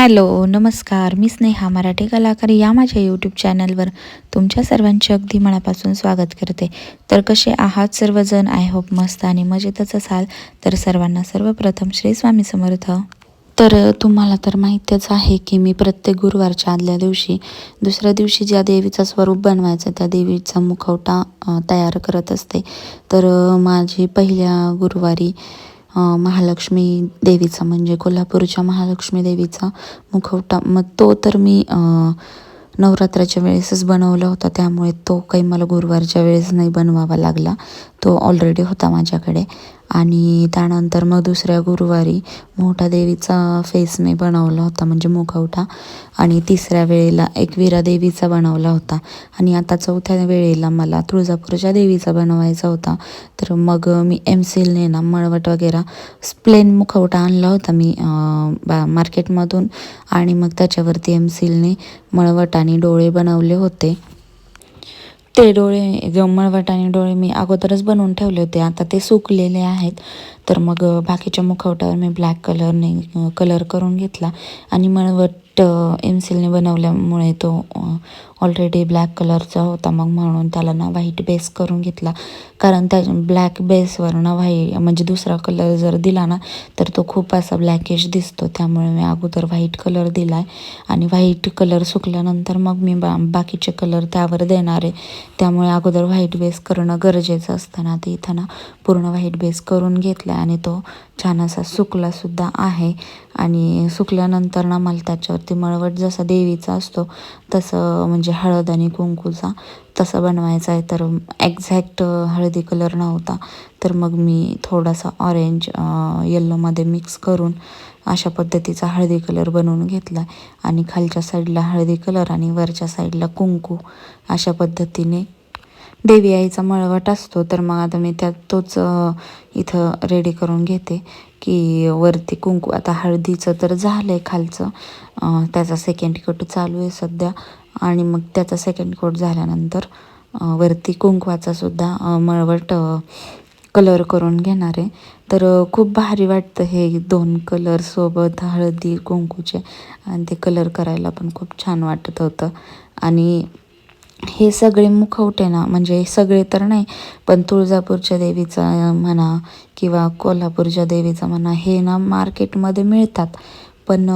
Hello नमस्कार. मी स्नेहा मराठी कलाकार या माझ्या यूट्यूब चॅनलवर तुमच्या सर्वांचे अगदी मनापासून स्वागत करते. तर कसे आहात सर्वजण? आय होप मस्त आणि मजेतच असाल. तर सर्वांना सर्वप्रथम श्री स्वामी समर्थ. तर तुम्हाला तर माहीतच आहे की मी प्रत्येक गुरुवारच्या आदल्या दिवशी दुसऱ्या दिवशी ज्या देवीचं स्वरूप बनवायचं त्या देवीचा मुखवटा तयार करत असते. तर माझी पहिल्या गुरुवारी महालक्ष्मी देवीचा म्हणजे कोल्हापूरच्या महालक्ष्मी देवीचा मुखवटा. मग तो तर मी नवरात्राच्या वेळेसच बनवला होता. त्यामुळे तो काही मला गुरुवारच्या वेळेस नाही बनवावा लागला. तो ऑलरेडी होता माझ्याकडे. आणि त्यानंतर मग दुसऱ्या गुरुवारी मोठा देवीचा फेस मी बनवला होता म्हणजे मुखवटा. आणि तिसऱ्या वेळेला एकवीरा देवीचा बनवला होता. आणि आता चौथ्या वेळेला मला तुळजापूरच्या देवीचा बनवायचा होता. तर मग मी एम सीलने ना मळवट वगैरे प्लेन मुखवटा आणला होता मी बा मार्केटमधून. आणि मग त्याच्यावरती एम सीलने मळवट आणि डोळे बनवले होते. ते डोळे जो मळवट आणि डोळे मी अगोदरच बनवून ठेवले होते आता ते सुकलेले आहेत. तर मग बाकीच्या मुखवट्यावर मी ब्लॅक कलरने कलर करून घेतला आणि मळवट एमसिलने बनवल्यामुळे तो ऑलरेडी ब्लॅक कलरचा होता मग म्हणून त्याला ना व्हाईट बेस करून घेतला. कारण त्या ब्लॅक बेसवर ना व्हाईट म्हणजे दुसरा कलर जर दिला ना तर तो खूप असा ब्लॅकिश दिसतो. त्यामुळे मी अगोदर व्हाईट कलर दिला आहे आणि व्हाईट कलर सुकल्यानंतर मग मी बा बाकीचे कलर त्यावर देणार आहे. त्यामुळे अगोदर व्हाईट बेस करणं गरजेचं असतं ना. ते इथं ना पूर्ण व्हाईट बेस करून घेतला आणि तो छान असा सुकलासुद्धा आहे. आणि सुकल्यानंतर ना मला त्याच्यावरती मळवट जसा देवीचा असतो तसं म्हणजे म्हणजे हळद आणि कुंकूचा तसं बनवायचा आहे. तर एक्झॅक्ट हळदी कलर नव्हता. तर मग मी थोडासा ऑरेंज येल्लोमध्ये मिक्स करून अशा पद्धतीचा हळदी कलर बनवून घेतला आणि खालच्या साईडला हळदी कलर आणि वरच्या साईडला कुंकू अशा पद्धतीने देवी आईचा मळवट असतो. तर मग आता मी त्यात तोच इथं रेडी करून घेते की वरती कुंकू आता हळदीचं तर झालं आहे खालचं त्याचा सेकंड कट चालू आहे सध्या. आणि मग त्याचा सेकंड कोट झाल्यानंतर वरती कुंकवाचा सुद्धा मळवट कलर करून घेणार आहे. तर खूप भारी वाटतं हे दोन कलर सोबत हळदी कुंकूचे आणि ते कलर करायला पण खूप छान वाटत होतं. आणि हे सगळे मुखवटे ना म्हणजे सगळे तर नाही पण तुळजापूरच्या देवीचा म्हणा किंवा कोल्हापूरच्या देवीचा म्हणा हे ना मार्केटमध्ये मिळतात. पण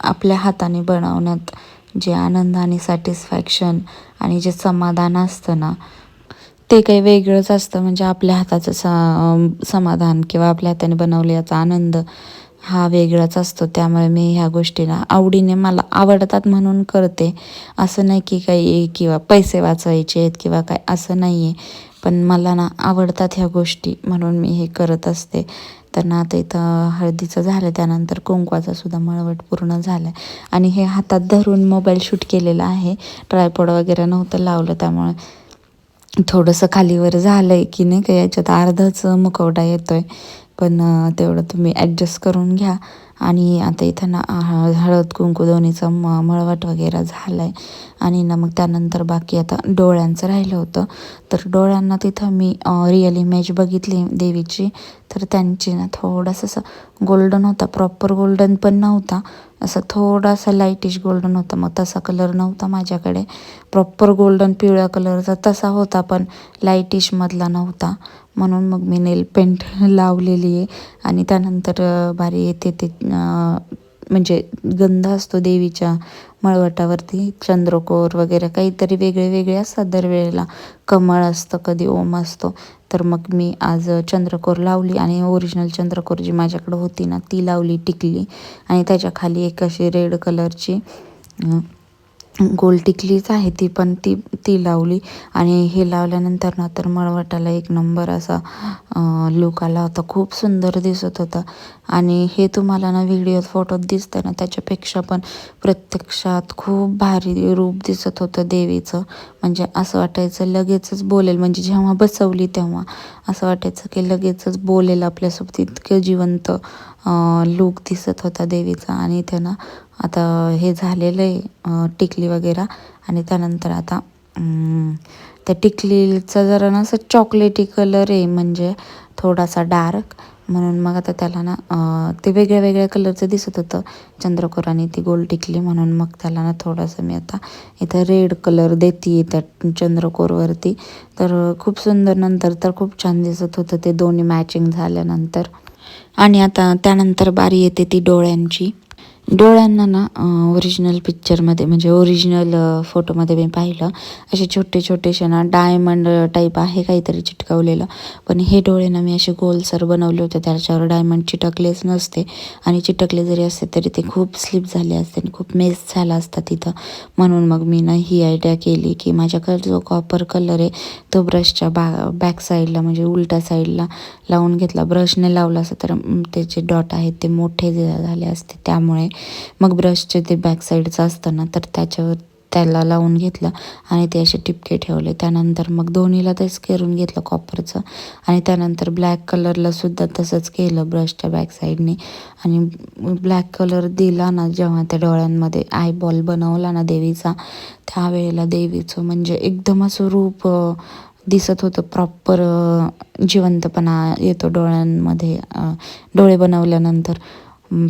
आपल्या हाताने बनवण्यात जे आनंद आणि सॅटिस्फॅक्शन आणि जे समाधान असतं ना ते काही वेगळंच असतं. म्हणजे आपल्या हाताचं स समाधान किंवा आपल्या हाताने बनवल्याचा आनंद हा वेगळाच असतो. त्यामुळे मी ह्या गोष्टीला आवडीने मला आवडतात म्हणून करते. असं नाही की काही किंवा पैसे वाचवायचे आहेत किंवा काय असं नाही आहे पण मला ना आवडतात ह्या गोष्टी म्हणून मी हे करत असते. तर आता इथं हळदीचं झालं त्यानंतर कुंकवाचा सुद्धा मळवट पूर्ण झाला आहे आणि हे हातात धरून मोबाईल शूट केलेला आहे. ट्रायपॉड वगैरे नव्हतं लावलं त्यामुळे थोडंसं खालीवर झालं आहे की नाही का याच्यात अर्धाच मुखवटा येतो आहे पण तेवढं तुम्ही ॲडजस्ट करून घ्या. आणि आता इथं ना हळद कुंकू दोन्हीचं म मळवट वगैरे झालं आहे आणि ना मग त्यानंतर बाकी आता डोळ्यांचं राहिलं होतं. तर डोळ्यांना तिथं मी रिअल इमेज बघितली देवीची. तर त्यांची ना थोडासा असं गोल्डन होता. प्रॉपर गोल्डन पण नव्हता. असं थोडासा लाईटिश गोल्डन होता. मग तसा कलर नव्हता माझ्याकडे. प्रॉपर गोल्डन पिवळ्या कलरचा तसा होता पण लाईटिशमधला नव्हता. म्हणून मग मी नेल पेंट लावलेली आहे. आणि त्यानंतर बारी येते ते म्हणजे गंध असतो देवीच्या मळवटावरती चंद्रकोर वगैरे काहीतरी वेगळे वेगळे असतात दरवेळेला. कमळ असतं कधी ओम असतो. तर मग मी आज चंद्रकोर लावली आणि ओरिजिनल चंद्रकोर जी माझ्याकडं होती ना ती लावली टिकली. आणि त्याच्याखाली एक अशी रेड कलरची गोल टिकलीच आहे ती पण ती ती लावली. आणि हे लावल्यानंतर ना तर मळवटाला एक नंबर असा लुक आला होता. खूप सुंदर दिसत होता. आणि हे तुम्हाला ना व्हिडिओत फोटोत दिसतं ना त्याच्यापेक्षा पण प्रत्यक्षात खूप भारी रूप दिसत होतं देवीचं. म्हणजे असं वाटायचं लगेचच बोलेल. म्हणजे जेव्हा बसवली तेव्हा असं वाटायचं की लगेचच बोलेल आपल्यासोबत. इतकं जिवंत लूक दिसत होता देवीचा आणि इथे ना आता हे झालेलं आहे टिकली वगैरे आणि त्यानंतर आता त्या टिकलीचा जरा ना असं चॉकलेटी कलर आहे म्हणजे थोडासा डार्क म्हणून मग आता त्याला ना ते वेगळ्या वेगळ्या कलरचं दिसत होतं. चंद्रकोर आणि ती गोल टिकली म्हणून मग त्याला ना थोडंसं मी आता इथं रेड कलर देते त्या चंद्रकोरवरती. तर खूप सुंदर नंतर तर खूप छान दिसत होतं ते दोन्ही मॅचिंग झाल्यानंतर. आणि आता त्यानंतर बारी येते ती डोळ्यांची. डोळ्यांना ना ओरिजिनल पिक्चरमध्ये म्हणजे ओरिजिनल फोटोमध्ये मी पाहिलं. असे छोटे छोटेसे ना डायमंड टाईप आहे काहीतरी चिटकवलेलं. पण हे डोळे ना मी असे गोलसर बनवले होते. त्याच्यावर डायमंड चिटकलेच नसते. आणि चिटकले जरी असते तरी ते खूप स्लिप झाले असते आणि खूप मेस झाला असता तिथं. म्हणून मग मी ना ही आयडिया केली की माझ्याकडे जो कॉपर कलर आहे तो ब्रशच्या बा बॅक साईडला म्हणजे उलट्या साईडला लावून घेतला. ब्रशने लावला असं तर त्याचे डॉट आहेत ते मोठे झाले असते त्यामुळे मग ब्रशचे ते बॅक साईडचं असतं ना तर त्याच्यावर त्याला लावून घेतलं आणि ते असे टिपके ठेवले. त्यानंतर मग दोन्हीला तेच करून घेतलं कॉपरचं आणि त्यानंतर ब्लॅक कलरला सुद्धा तसंच केलं ब्रशच्या बॅक साईडने आणि ब्लॅक कलर दिला ना जेव्हा त्या डोळ्यांमध्ये आयबॉल बनवला ना देवीचा त्यावेळेला देवीचं म्हणजे एकदम असं रूप दिसत होतं प्रॉपर जिवंतपणा येतो डोळ्यांमध्ये डोळे बनवल्यानंतर.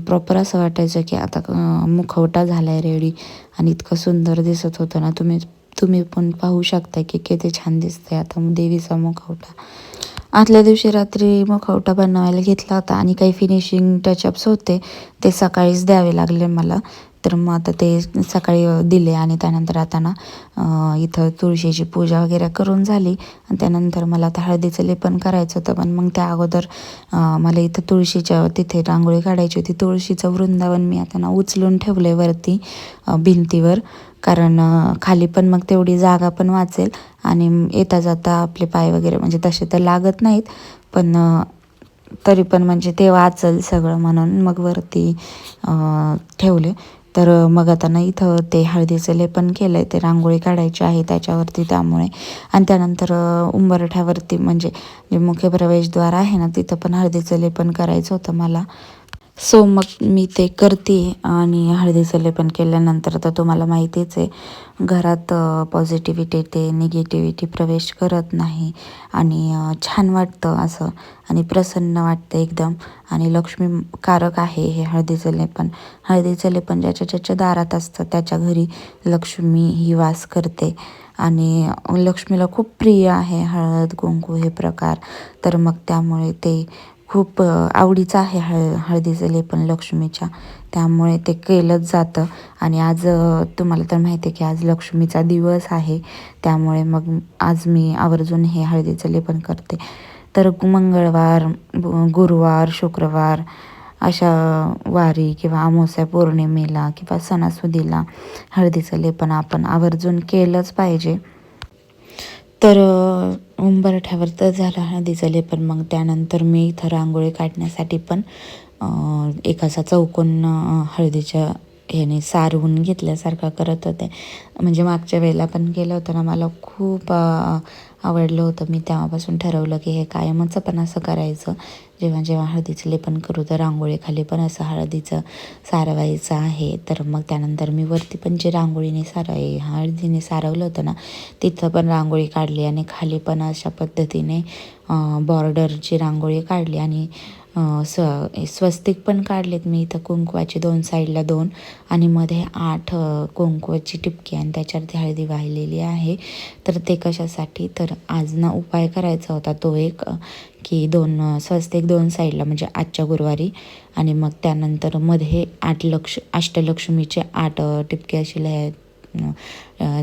प्रॉपर असं वाटायचं की आता मुखवटा झाला आहे रेडी आणि इतकं सुंदर दिसत होतं ना. तुम्ही तुम्ही पण पाहू शकता की किती छान दिसतंय आता देवीचा मुखवटा. आदल्या दिवशी रात्री मुखवटा बनवायला घेतला होता आणि काही फिनिशिंग टचअप्स होते ते सकाळीच द्यावे लागले मला. तर मग आता ते सकाळी दिले आणि त्यानंतर आता ना इथं तुळशीची पूजा वगैरे करून झाली. आणि त्यानंतर मला आता हळदीचं लेपन करायचं होतं. पण मग त्या अगोदर मला इथं तुळशीच्या तिथे रांगोळी काढायची होती. तुळशीचं वृंदावन मी आता ना उचलून ठेवलं आहे वरती भिंतीवर. कारण खाली पण मग तेवढी जागा पण वाचेल. आणि येता जाता आपले पाय वगैरे म्हणजे तसे तर लागत नाहीत. पण तरी पण म्हणजे ते वाचल सगळं म्हणून मग वरती ठेवले. तर मग आता ना इथं ते हळदीचं लेपन केलं आहे ते रांगोळी काढायची आहे त्याच्यावरती त्यामुळे. आणि त्यानंतर उंबरठ्यावरती म्हणजे जे मुख्य प्रवेशद्वार आहे ना तिथं पण हळदीचं लेपन करायचं होतं मला. सो मग मी ते करते आणि हळदीचं लेपन केल्यानंतर तर तुम्हाला माहितीच आहे घरात पॉझिटिव्हिटी येते निगेटिव्हिटी प्रवेश करत नाही आणि छान वाटतं असं आणि प्रसन्न वाटतं एकदम. आणि लक्ष्मीकारक आहे हे हळदीचं लेपन हळदीचं लेपन ज्याच्या ज्याच्या दारात असतं त्याच्या घरी लक्ष्मी ही वास करते. आणि लक्ष्मीला खूप प्रिय आहे हळद कुंकू हे प्रकार. तर मग त्यामुळे ते खूप आवडीचं आहे हळ हळदीचं लेपन लक्ष्मीच्या. त्यामुळे ते केलंच जातं. आणि आज तुम्हाला तर माहिती आहे की आज लक्ष्मीचा दिवस आहे. त्यामुळे मग आज मी आवर्जून हे हळदीचं लेपन करते. तर मंगळवार गुरुवार शुक्रवार अशा वारी किंवा अमावस्या पौर्णिमेला किंवा सणासुदीला हळदीचं लेपन आपण आवर्जून केलंच पाहिजे. तर उंबरठ्यावर तर झालं झाले पण मग त्यानंतर मी इथं रांगोळी काढण्यासाठी पण एक असा चौकोन हळदीच्या ह्याने सारवून घेतल्यासारखा करत होते. म्हणजे मागच्या वेळेला पण केलं होतं ना मला खूप आवडलं होतं. मी तेव्हापासून ठरवलं की हे कायमच पण असं करायचं. जेव्हा जेव्हा हळदीचं लेपन करू तर रांगोळीखाली पण असं हळदीचं सारवायचं आहे. तर मग त्यानंतर मी वरती पण जे रांगोळीने सारवाई हळदीने सारवलं होतं ना तिथं पण रांगोळी काढली आणि खाली पण अशा पद्धतीने बॉर्डरची रांगोळी काढली आणि स्व स्वस्तिक पण काढलेत. मी इथं कुंकवाची दोन साईडला दोन आणि मध्ये आठ कुंकवाची टिपकी आणि त्याच्यावरती हळदी वाहिलेली आहे. तर ते कशासाठी? तर आज ना उपाय करायचा होता तो एक की दोन स्वस्तिक दोन साईडला म्हणजे आजच्या गुरुवारी आणि मग त्यानंतरमध्ये आठ लक्ष अष्टलक्ष्मीचे आठ टिपके अशी लय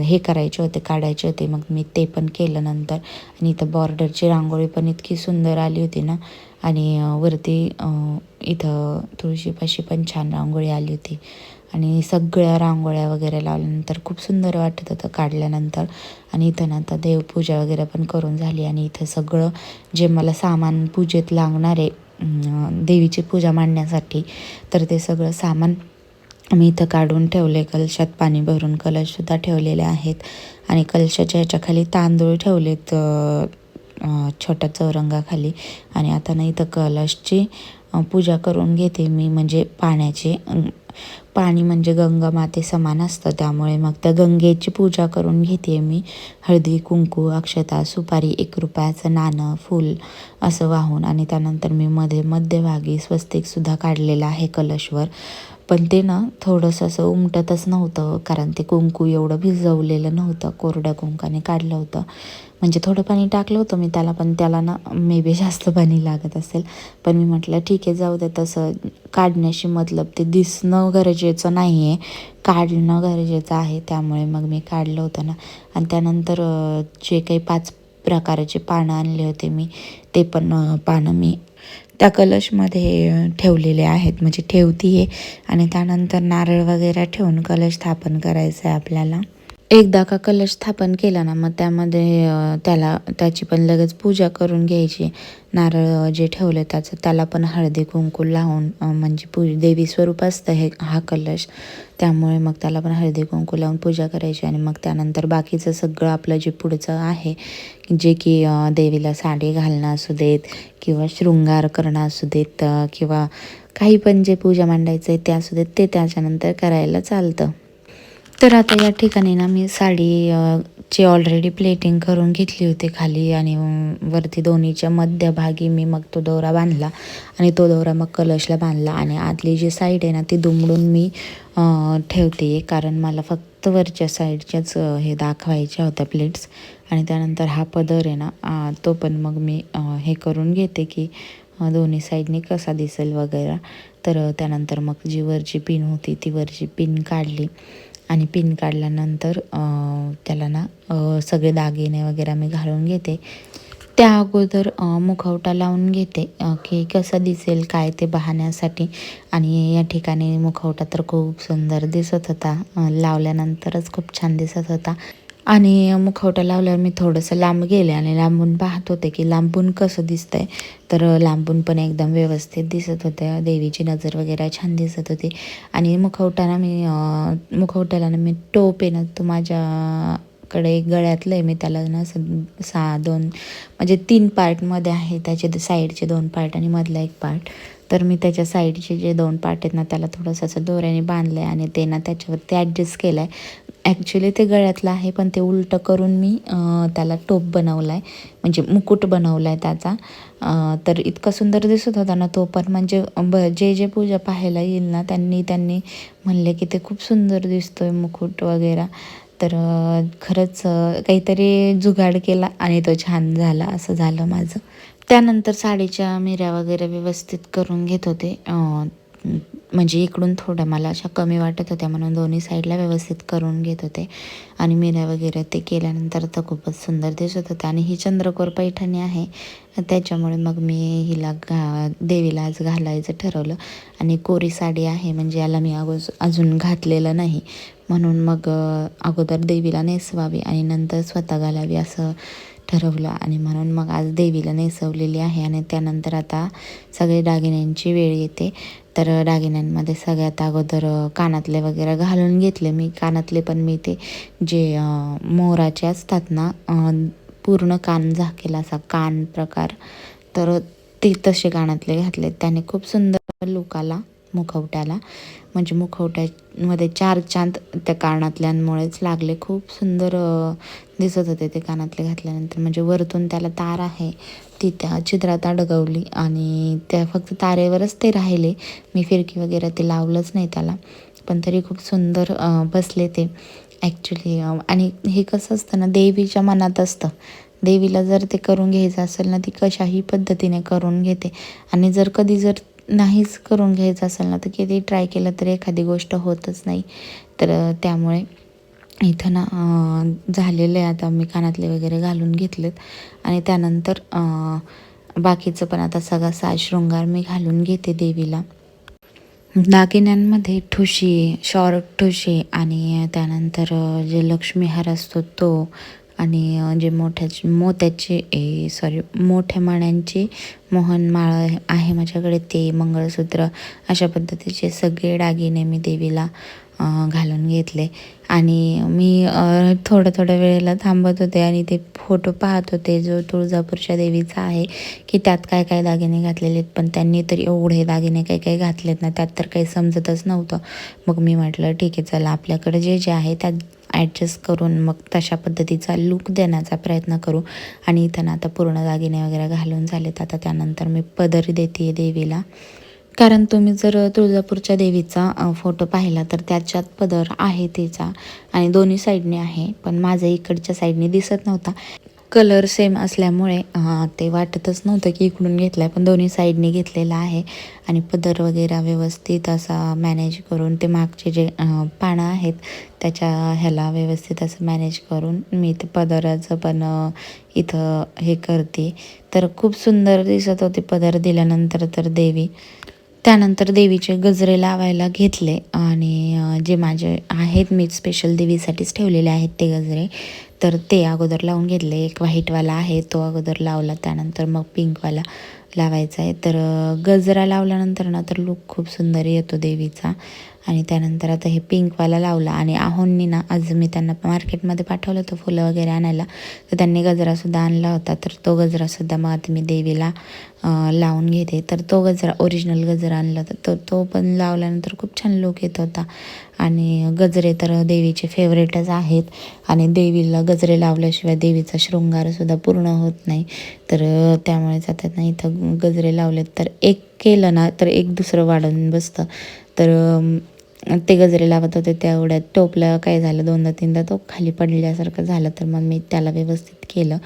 हे करायचे होते काढायचे होते. मग मी ते पण केलं नंतर आणि इथं बॉर्डरची रांगोळी पण इतकी सुंदर आली होती ना. आणि वरती इथं तुळशीपाशी पण छान रांगोळी आली होती. आणि सगळ्या रांगोळ्या वगैरे लावल्यानंतर खूप सुंदर वाटत होतं काढल्यानंतर. आणि इथं ना आता देवपूजा वगैरे पण करून झाली आणि इथं सगळं जे मला सामान पूजेत लागणार आहे देवीची पूजा मांडण्यासाठी तर ते सगळं सामान मी इथं काढून ठेवले. कलशात पाणी भरून कलशसुद्धा ठेवलेले आहेत. आणि कलशाच्या ह्याच्याखाली तांदूळ ठेवलेत छोट्या चौरंगाखाली. आणि आता ना इथं कलशची पूजा करून घेते मी. म्हणजे पाण्याची पाणी म्हणजे गंगा माते समान असतं. त्यामुळे मग त्या गंगेची पूजा करून घेते मी. हळदी कुंकू अक्षता सुपारी एक रुपयाचं नाणं फूल असं वाहून. आणि त्यानंतर मी मध्ये मध्यभागी स्वस्तिकसुद्धा काढलेलं आहे कलशवर. पण ते ना थोडंसं असं उमटतच नव्हतं. कारण ते कुंकू एवढं भिजवलेलं नव्हतं. कोरड्या कुंकाने काढलं होतं. म्हणजे थोडं पाणी टाकलं होतं मी त्याला पण त्याला ना मे बी जास्त पाणी लागत असेल. पण मी म्हटलं ठीक आहे जाऊ दे तसं काढण्याशी मतलब ते दिसणं गरजेचं नाही आहे काढणं गरजेचं आहे. त्यामुळे मग मी काढलं होतं ना. आणि त्यानंतर जे काही पाच प्रकारचे पानं आणले होते मी ते पण पानं मी त्या कलशमध्ये ठेवलेले आहेत. म्हणजे ठेवती आहे आणि त्यानंतर नारळ वगैरे ठेवून कलश स्थापन करायचं आहे आपल्याला. एकदा का कलश स्थापन केला ना मग त्यामध्ये त्याला त्याची पण लगेच पूजा करून घ्यायची. नारळ जे ठेवले त्याचं त्याला पण हळदी कुंकू लावून म्हणजे पू देवी स्वरूप असतं हे हा कलश. त्यामुळे मग त्याला पण हळदी कुंकू लावून पूजा करायची आणि मग त्यानंतर बाकीचं सगळं आपलं जे पुढचं आहे जे की देवीला साडी घालणं असू देत किंवा शृंगार करणं असू देत किंवा काही पण जे पूजा मांडायचं आहे ते असू देत ते त्याच्यानंतर करायला चालतं. तर आता या ठिकाणी ना मी साडी ची ऑलरेडी प्लेटिंग करून घेतली होती खाली आणि वरती दोन्हीच्या मध्यभागी मी मग तो दोरा बांधला आणि तो दोरा मग कलशला बांधला आणि आतली जी साईड आहे ना ती दुमडून मी ठेवते. कारण मला फक्त वरच्या साईडच्याच हे दाखवायच्या होत्या प्लेट्स आणि त्यानंतर हा पदर आहे ना तो पण मग मी हे करून घेते की दोन्ही साईडने कसा दिसेल वगैरे. तर त्यानंतर मग जी वरची पिन होती ती वरची पिन काढली. आणि पिन काढल्यानंतर त्याला ना सगळे दागिने वगैरे मी घालून घेते. त्या अगोदर मुखवटा लावून घेते की कसं दिसेल काय ते पाहण्यासाठी आणि या ठिकाणी मुखवटा तर खूप सुंदर दिसत होता. लावल्यानंतरच खूप छान दिसत होता. आणि मुखवटा लावल्यावर मी थोडंसं लांब गेले आणि लांबून पाहत होते की लांबून कसं दिसतंय. तर लांबून पण एकदम व्यवस्थित दिसत होत्या. देवीची नजर वगैरे छान दिसत होती. आणि मुखवटाना मी मुखवट्याला ना मी टोप आहे ना तो माझ्याकडे एक गळ्यातलं आहे. मी त्याला ना असं सहा दोन म्हणजे तीन पार्टमध्ये आहे. त्याचे साईडचे दोन पार्ट आणि मधला एक पार्ट तर मी त्याच्या साईडचे जे दोन पार्ट आहेत ना त्याला थोडंसं असं दोऱ्याने बांधलं आहे आणि ते ना त्याच्यावरती ॲडजस्ट केलं आहे ॲक्च्युली ते गळ्यातलं आहे पण ते उलटं करून मी त्याला टोप बनवला आहे म्हणजे मुकुट बनवला आहे त्याचा तर इतका सुंदर दिसत होता ना तो पण म्हणजे ब जे जे पूजा पाहायला येईल ना त्यांनी त्यांनी म्हणले की ते खूप सुंदर दिसतो आहे मुकुट वगैरे. तर खरंच काहीतरी जुगाड केला आणि तो छान झाला असं झालं माझं. त्यानंतर साडीच्या मिऱ्या वगैरे व्यवस्थित करून घेत होते. म्हणजे इकडून थोड्या मला अशा कमी वाटत होत्या म्हणून दोन्ही साईडला व्यवस्थित करून घेत होते. आणि मिऱ्या वगैरे ते केल्यानंतर तर खूपच सुंदर दिसत होतं. आणि ही चंद्रकोर पैठणी आहे. त्याच्यामुळे मग मी हिला घा देवीला आज घालायचं ठरवलं. आणि कोरी साडी आहे म्हणजे याला मी अगो अजून घातलेलं नाही. म्हणून मग अगोदर देवीला नेसवावी आणि नंतर स्वतः घालावी असं ठरवलं. आणि म्हणून मग आज देवीला नेसवलेली आहे. आणि त्यानंतर आता सगळे दागिन्यांची वेळ येते. तर दागिन्यांमध्ये सगळ्यात अगोदर कानातले वगैरे घालून घेतले मी. कानातले पण मी ते जे मोराचे असतात ना पूर्ण कान झाकेला असा कान प्रकार तर ते तसे कानातले घातले त्याने खूप सुंदर लुक आला मुखवट्याला. म्हणजे मुखवट्यामध्ये चार चांद त्या कानातल्यांमुळेच लागले. खूप सुंदर दिसत होते ते कानातले घातल्यानंतर. म्हणजे वरतून त्याला तार आहे. ती त्या चित्रात अडकवली आणि त्या फक्त तारेवरच ते राहिले. मी फिरकी वगैरे ते लावलंच नाही त्याला. पण तरी खूप सुंदर बसले ते. ॲक्च्युली आणि हे कसं असतं ना देवीच्या मनात असतं. देवीला जर ते करून घ्यायचं असेल ना ती कशाही पद्धतीने करून घेते. आणि जर कधी जर नाहीच करून घ्यायचं असेल ना तर किती ट्राय केलं तरी एखादी गोष्ट होतच नाही. तर त्यामुळे इथं ना झालेलं आहे. आता मी कानातले वगैरे घालून घेतलेत. आणि त्यानंतर बाकीचं पण आता सगळा साज शृंगार मी घालून घेते देवीला. दागिन्यांमध्ये ठुशी शॉर्ट ठुशी आणि त्यानंतर जे लक्ष्मीहार असतो तो आणि जे मोठ्याची मोत्याची ए सॉरी मोठ्या माण्यांची मोहनमाळ आहे माझ्याकडे ते मंगळसूत्र अशा पद्धतीचे सगळे दागिने मी देवीला घालून घेतले. आणि मी थोडं थोड्या वेळेला थांबत होते आणि ते फोटो पाहत होते जो तुळजापूरच्या देवीचा आहे की त्यात काय काय दागिने घातलेले आहेत. पण त्यांनी तर एवढे दागिने काही काही घातलेत ना त्यात तर काही समजतच नव्हतं. मग मी म्हटलं ठीक आहे चला आपल्याकडे जे जे आहे त्यात ॲडजस्ट करून मग तशा पद्धतीचा लूक देण्याचा प्रयत्न करू. आणि इथं ना आता पूर्ण दागिने वगैरे घालून झालेत. आता त्यानंतर मी पदरी देते देवीला. कारण तुम्ही जर तुळजापूरच्या देवीचा फोटो पाहिला तर त्याच्यात पदर आहे तिचा आणि दोन्ही साईडने आहे पण माझं इकडच्या साईडने दिसत नव्हता. कलर सेम असल्यामुळे ते वाटतच नव्हतं की इकडून घेतला आहे पण दोन्ही साईडने घेतलेला आहे आणि पदर वगैरे व्यवस्थित असा मॅनेज करून ते मागचे जे पानं आहेत त्याच्या ह्याला व्यवस्थित असं मॅनेज करून मी ते पदराचं पण इथं हे करते. तर खूप सुंदर दिसत होते पदर दिल्यानंतर तर देवी. त्यानंतर देवीचे गजरे लावायला घेतले आणि जे माझे आहेत मी स्पेशल देवीसाठीच ठेवलेले आहेत ते गजरे तर ते अगोदर लावून घेतले. एक व्हाईटवाला आहे तो अगोदर लावला. त्यानंतर मग पिंकवाला लावायचा आहे. तर गजरा लावल्यानंतर ना तर लूक खूप सुंदर येतो देवीचा. आणि त्यानंतर आता हे पिंकवाला लावला. आणि आहोंनी ना आज मी त्यांना मार्केटमध्ये पाठवलं होतं फुलं वगैरे आणायला. तर त्यांनी गजरासुद्धा आणला होता. तर तो गजरासुद्धा मग आता मी देवीला लावून घेते. तर तो गजरा ओरिजिनल गजरा आणला होता. तर तो पण लावल्यानंतर खूप छान लुक येत होता. आणि गजरे तर देवीचे फेवरेटच आहेत. आणि देवीला गजरे लावल्याशिवाय देवीचा शृंगारसुद्धा पूर्ण होत नाही. तर त्यामुळेच आता ना इथं गजरे लावलेत. तर एक केलं ना तर एक दुसरं वाढून बसतं. तर ते गजरे लावत होते तेवढ्यात टोपलं काय झालं दोनदा तीनदा तो खाली पडल्यासारखं झालं. तर मग मी त्याला व्यवस्थित केलं.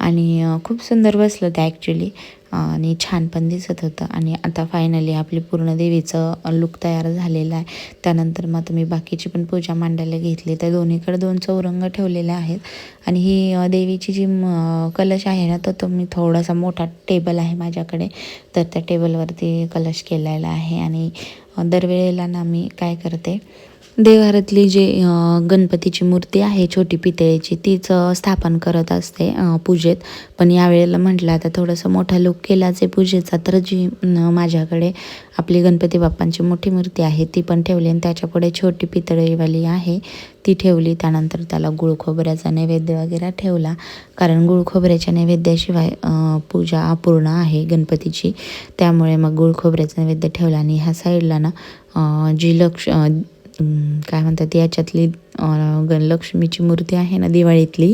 आणि खूप सुंदर बसलं ते ॲक्च्युली आणि छान पण दिसत होतं. आणि आता फायनली आपली पूर्ण देवीचं लुक तयार झालेलं आहे. त्यानंतर मग आता मी बाकीची पण पूजा मांडायला घेतली. तर दोन्हीकडे दोन चौरंग ठेवलेले आहेत. आणि ही देवीची जी म, कलश आहे ना तर तो मी थोडासा मोठा टेबल आहे माझ्याकडे. तर त्या टेबलवरती कलश केलेला आहे. आणि दरवेळेला ना मी काय करते देवघरातली जी गणपतीची मूर्ती आहे छोटी पितळेची तीच स्थापन करत असते पूजेत. पण यावेळेला म्हटलं आता थोडंसं मोठा लुक केलाच आहे पूजेचा तर जी माझ्याकडे आपली गणपती बाप्पांची मोठी मूर्ती आहे ती पण ठेवली आणि त्याच्यापुढे छोटी पितळेवाली आहे ती ठेवली. त्यानंतर त्याला गुळखोबऱ्याचा नैवेद्य वगैरे ठेवला. कारण गुळखोबऱ्याच्या नैवेद्याशिवाय पूजा अपूर्ण आहे गणपतीची. त्यामुळे मग गुळखोबऱ्याचा नैवेद्य ठेवला आणि ह्या साईडला ना जी लक्ष काय म्हणतात याच्यातली गणलक्ष्मीची मूर्ती आहे ना दिवाळीतली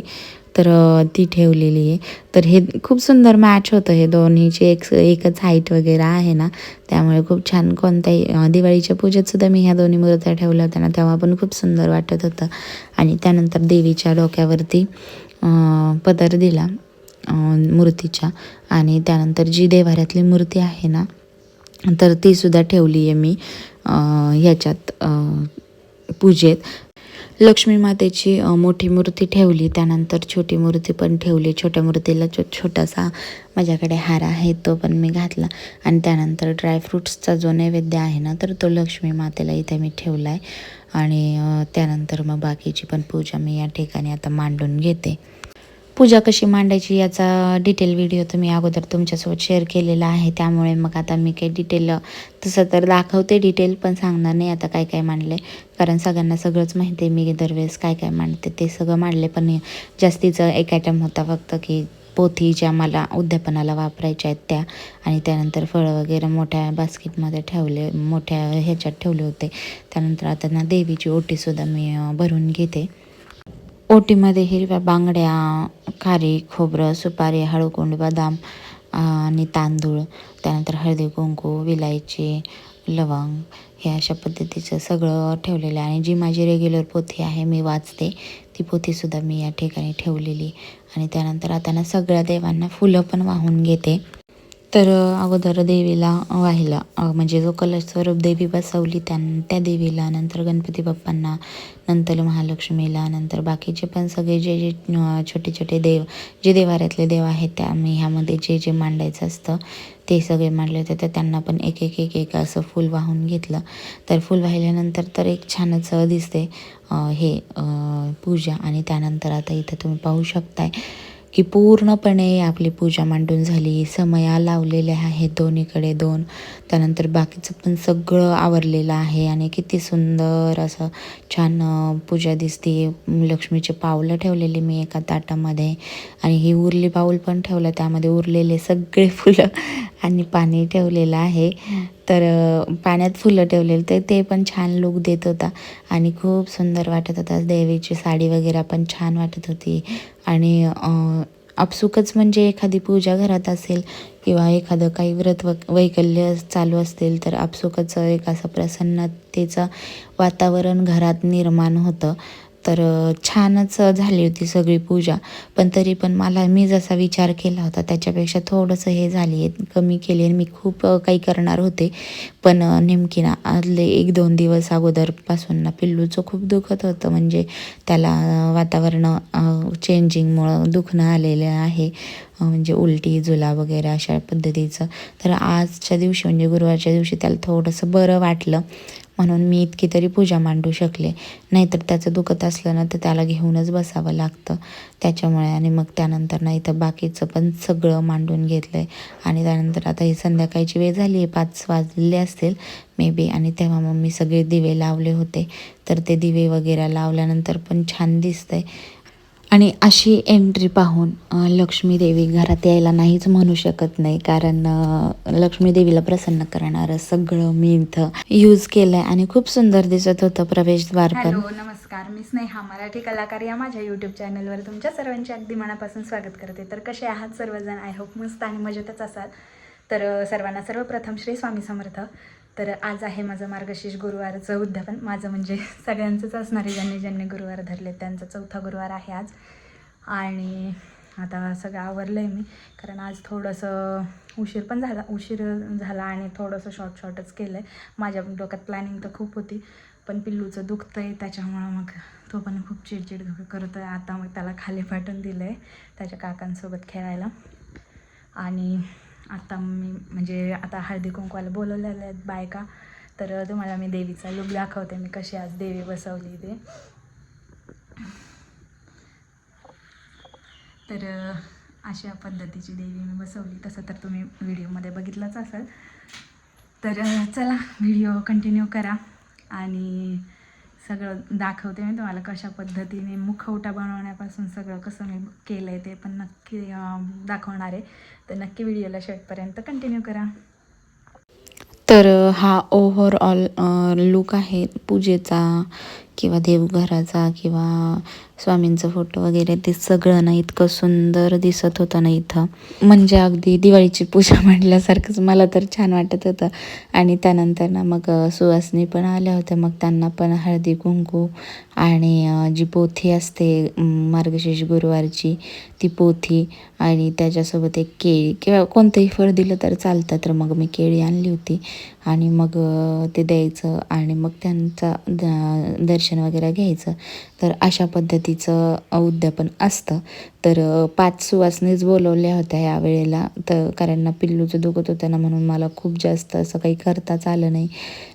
तर ती ठेवलेली आहे. तर हे खूप सुंदर मॅच होतं हे दोन्हीची एक एकच हाईट वगैरे आहे ना. त्यामुळे खूप छान कोणत्याही दिवाळीच्या पूजेत सुद्धा मी ह्या दोन्ही मूर्त्या ठेवल्या होत्या ना तेव्हा पण खूप सुंदर वाटत होतं. आणि त्यानंतर देवीच्या डोक्यावरती पदर दिला मूर्तीच्या. आणि त्यानंतर जी देवाऱ्यातली मूर्ती आहे ना तर ती सुद्धा ठेवली आहे मी ह्याच्यात पूजेत. लक्ष्मी मातेची मोठी मूर्ती ठेवली त्यानंतर छोटी मूर्ती पण ठेवली. छोट्या मूर्तीला छो छोटासा माझ्याकडे हार आहे तो पण मी घातला. आणि त्यानंतर ड्रायफ्रूट्सचा जो नैवेद्य आहे ना तर तो लक्ष्मी मातेला इथे मी ठेवला आहे आणि त्यानंतर मग बाकीची पण पूजा मी या ठिकाणी आता मांडून घेते. पूजा कशी मांडायची याचा डिटेल व्हिडिओ तुम्ही अगोदर तुमच्यासोबत शेअर केलेला आहे. त्यामुळे मग आता मी काही डिटेल तसं तर दाखवते डिटेल पण सांगणार नाही आता काय काय मांडले कारण सगळ्यांना सगळंच माहिती आहे मी दरवेळेस काय काय मांडते ते सगळं मांडले पण जास्तीचं एक आयटम होता फक्त की पोथी ज्या मला उद्यापनाला वापरायच्या आहेत त्या. आणि त्यानंतर फळं वगैरे मोठ्या बास्केटमध्ये ठेवले मोठ्या ह्याच्यात ठेवले होते. त्यानंतर आता ना देवीची ओटीसुद्धा मी भरून घेते. ओटीमध्ये हिरव्या बांगड्या खारी खोबरं सुपारी हळकुंड बदाम आणि तांदूळ त्यानंतर हळदी कुंकू विलायची लवंग हे अशा पद्धतीचं सगळं ठेवलेलं आहे. आणि जी माझी रेग्युलर पोथी आहे मी वाचते. ती पोथीसुद्धा मी या ठिकाणी ठेवलेली. आणि त्यानंतर आता ना सगळ्या देवांना फुलं पण वाहून घेते. तर अगोदर देवीला वाहिला. म्हणजे जो कलश स्वरूप देवी बसवली त्या त्या देवीला नंतर गणपती बाप्पांना नंतर महालक्ष्मीला नंतर बाकीचे पण सगळे जे जे छोटे छोटे देव जे देवाऱ्यातले देव आहेत त्या आम्ही ह्यामध्ये जे जे मांडायचं असतं ते सगळे मांडले होते. तर त्यांना पण एक एक एक एक असं फूल वाहून घेतलं. तर फूल वाहिल्यानंतर तर एक छानच दिसते हे पूजा. आणि त्यानंतर आता इथं तुम्ही पाहू शकताय की पूर्णपणे आपली पूजा मांडून झाली समया लावलेल्या आहेत दोन्हीकडे दोन. त्यानंतर बाकीचं पण सगळं आवरलेलं आहे आणि किती सुंदर असं छान पूजा दिसते. लक्ष्मीचे पावलं ठेवलेली मी एका ताटामध्ये आणि ही उरली बाऊल पण ठेवलं. त्यामध्ये उरलेले सगळे फुलं आणि पाणी ठेवलेलं आहे. तर पाण्यात फुलं ठेवलेली तर ते पण छान लुक देत होता. आणि खूप सुंदर वाटत होता. देवीची साडी वगैरे पण छान वाटत होती. आणि आपसुकच म्हणजे एखादी पूजा घरात असेल किंवा एखादं काही व्रत व वैकल्य चालू असतील तर आपसुकच एक असं प्रसन्नतेचं वातावरण घरात निर्माण होतं. तर छानच झाली होती सगळी पूजा. पण तरी पण मला मी जसा विचार केला होता त्याच्यापेक्षा थोडंसं हे झाली आहे कमी केली आणि मी खूप काही करणार होते. पण नेमकी ना आदले एक दोन दिवस अगोदरपासून ना पिल्लूचं खूप दुखत होतं. म्हणजे त्याला वातावरण चेंजिंगमुळं दुखणं आलेलं आहे. म्हणजे उलटी जुला वगैरे अशा पद्धतीचं. तर आजच्या दिवशी म्हणजे गुरुवारच्या दिवशी त्याला थोडंसं बरं वाटलं. म्हणून मी इतकी तरी पूजा मांडू शकले. नाहीतर त्याचं दुखत असलं ना तर त्याला घेऊनच बसावं लागतं. त्याच्यामुळे आणि मग त्यानंतर नाही तर बाकीचं पण सगळं मांडून घेतलं आहे आणि त्यानंतर आता ही संध्याकाळची वेळ झाली आहे पाच वाजले असतील मे बी आणि तेव्हा मग मी सगळे दिवे लावले होते. तर ते दिवे वगैरे लावल्यानंतर पण छान दिसतंय. आणि अशी एंट्री पाहून लक्ष्मी देवी घरात यायला नाहीच म्हणू शकत नाही. कारण लक्ष्मी देवीला प्रसन्न करणारं सगळं मी इथं यूज केलंय आणि खूप सुंदर दिसत होतं प्रवेशद्वार पण. नमस्कार. मी स्नेहा मराठी कलाकार. या माझ्या यूट्यूब चॅनलवर तुमच्या सर्वांचे अगदी मनापासून स्वागत करते. तर कसे आहात सर्वजण? आय होप मस्त आणि मजेतच असाल. तर सर्वांना सर्वप्रथम श्री स्वामी समर्थ. तर आज आहे माझं मार्गशीर्ष गुरुवारचं उद्यापन. माझं म्हणजे सगळ्यांचंच असणार आहे. ज्यांनी ज्यांनी गुरुवार धरले त्यांचा चौथा गुरुवार आहे आज. आणि आता सगळं आवरलं आहे मी. कारण आज थोडंसं उशीर पण झाला. उशीर झाला आणि थोडंसं शॉर्ट शॉर्टच केलं आहे माझ्या डोक्यात प्लॅनिंग तर खूप होती. पण पिल्लूचं दुखतं आहे त्याच्यामुळं मग तो पण खूप चिडचिड करतो आहे आता मग त्याला खाली पाठवून दिलं आहे त्याच्या काकांसोबत खेळायला. आणि आता मी म्हणजे आता हळदी कुंकवाला बोलवलेल्या आहेत बायका. तर तुम्हाला मी देवीचा लुक दाखवते. मी कशी आज देवी बसवली ते. तर अशा पद्धतीची देवी मी बसवली. तसं तर तुम्ही व्हिडिओमध्ये बघितलंच असेल. तर चला व्हिडिओ कंटिन्यू करा. आणि सगळं दाखवते मी तुम्हाला कशा पद्धतीने मुखवटा बनवण्यापासून सगळं कसं मी केलं आहे ते पण नक्की दाखवणार आहे. तर नक्की व्हिडिओला शेवटपर्यंत कंटिन्यू करा. तर हा ओव्हरऑल लुक आहे पूजेचा. किंवा देवघराचा किंवा स्वामींचं फोटो वगैरे ते सगळं ना इतकं सुंदर दिसत होतं ना इथं. म्हणजे अगदी दिवाळीची पूजा म्हटल्यासारखंच मला तर छान वाटत होतं. आणि त्यानंतर ना मग सुवासनी पण आल्या होत्या. मग त्यांना पण हळदी कुंकू आणि जी पोथी असते मार्गशीर्ष गुरुवारची ती पोथी आणि त्याच्यासोबत एक केळी किंवा कोणतंही फळ दिलं तर चालतं. तर मग मी केळी आणली होती. आणि मग ते द्यायचं आणि मग त्यांचा द- दर्शन वगैरे घ्यायचं. तर अशा पद्धतीचं उद्यापन असतं. तर पाच सुवासनीच बोलवल्या होत्या या वेळेला. तर कारण ना पिल्लूचं दुखत होतं ना म्हणून मला खूप जास्त असं काही करताच आलं नाही.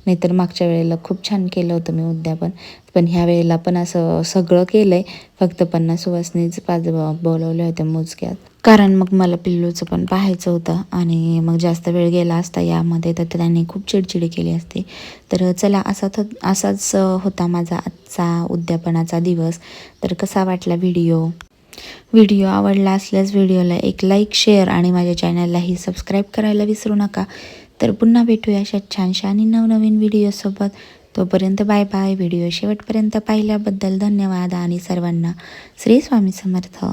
नाहीतर मागच्या वेळेला खूप छान केलं होतं मी उद्यापन. पण ह्या वेळेला पण असं सगळं केलं आहे फक्त पन्नास सुवासनीच पाच बोलवल्या होत्या मोजक्यात. कारण मग मला पिल्लूचं पण पाहायचं होतं आणि मग जास्त वेळ गेला असता यामध्ये तर त्यांनी खूप चिडचिडी केली असते. तर चला असा थ असाच होता माझा आजचा उद्यापनाचा दिवस. तर कसा वाटला व्हिडिओ? व्हिडिओ आवडला असल्यास व्हिडिओला एक लाईक शेअर आणि माझ्या चॅनललाही सबस्क्राईब करायला विसरू नका. तर पुन्हा भेटूया अशा छानशा आणि नवनवीन व्हिडिओसोबत तोपर्यंत बाय बाय. व्हिडिओ शेवटपर्यंत पाहिल्याबद्दल धन्यवाद आणि सर्वांना श्री स्वामी समर्थ.